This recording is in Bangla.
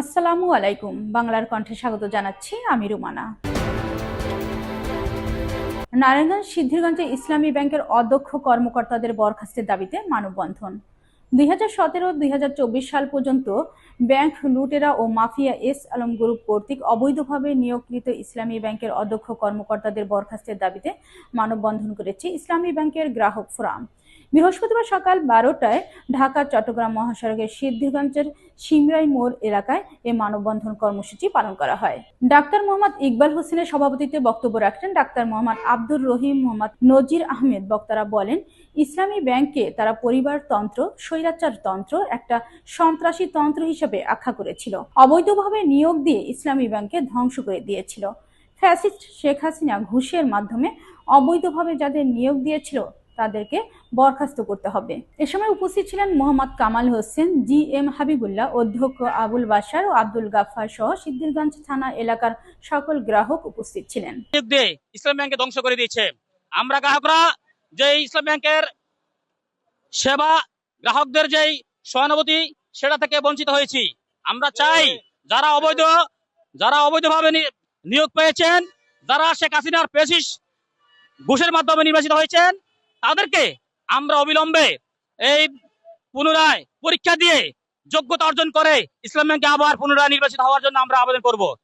আসসালামু আলাইকুম। বাংলার কণ্ঠে স্বাগত জানাচ্ছি আমি রুমানা। নারায়ণগঞ্জ সিদ্ধিরগঞ্জে ইসলামী ব্যাংকের অধ্যক্ষ কর্মকর্তাদের বরখাস্তের দাবিতে মানববন্ধন। দুই হাজার সতেরো, দুই হাজার চব্বিশ সাল পর্যন্ত ব্যাংক লুটেরা ও মাফিয়া এস আলম গ্রুপ কর্তৃক অবৈধভাবে নিয়োগকৃত ইসলামী ব্যাংকের অধ্যক্ষ কর্মকর্তাদের বরখাস্তের দাবিতে মানববন্ধন করেছে ইসলামী ব্যাংকের গ্রাহক ফোরাম। বৃহস্পতিবার সকাল বারোটায় ঢাকা, চট্টগ্রাম মহাসড়কের সিদ্ধিগঞ্জের সিমরাই মোড় এলাকায় এই মানববন্ধন কর্মসূচি পালন করা হয়। ডাক্তার মোহাম্মদ ইকবাল হোসেনের সভাপতিত্বে বক্তব্য রাখলেন ডাক্তার মোহাম্মদ আব্দুর রহিম মোহাম্মদ নজির আহমেদ। বক্তারা বলেন, ইসলামী ব্যাংককে তারা পরিবারতন্ত্র স্বৈরাচার তন্ত্র একটা সন্ত্রাসী তন্ত্র হিসেবে আখ্যা করেছিল। অবৈধভাবে নিয়োগ দিয়ে ইসলামী ব্যাংককে ধ্বংস করে দিয়েছিল। ফ্যাসিস্ট শেখ হাসিনা ঘুষের মাধ্যমে অবৈধভাবে যাদের নিয়োগ দিয়েছিল তাদেরকে বরখাস্ত করতে হবে। এ সময় উপস্থিত ছিলেন মোহাম্মদ কামাল হোসেন, জি এম হাবিবুল্লাহ, অধ্যক্ষ আবুল বাশার ও আব্দুল গাফফার সহ সিদ্দিরগঞ্জ থানা এলাকার সকল গ্রাহক উপস্থিত ছিলেন। ইসলাম ব্যাংকে ধ্বংস করে দিয়েছে। আমরা গ্রাহকরা যে ইসলাম ব্যাংকের সেবা, গ্রাহকদের যেই সহানুভূতি, সেটা থেকে বঞ্চিত হয়েছি। আমরা চাই যারা অবৈধ, যারা অবৈধভাবে নিয়োগ পেয়েছেন, যারা শেখ হাসিনার পেশিস ঘুষের মাধ্যমে নির্বাচিত হয়েছেন তাদেরকে আমরা অবিলম্বে এই পুনরায় পরীক্ষা দিয়ে যোগ্যতা অর্জন করে ইসলাম ব্যাংকে আবার পুনরায় নির্বাচিত হওয়ার জন্য আমরা আবেদন করব।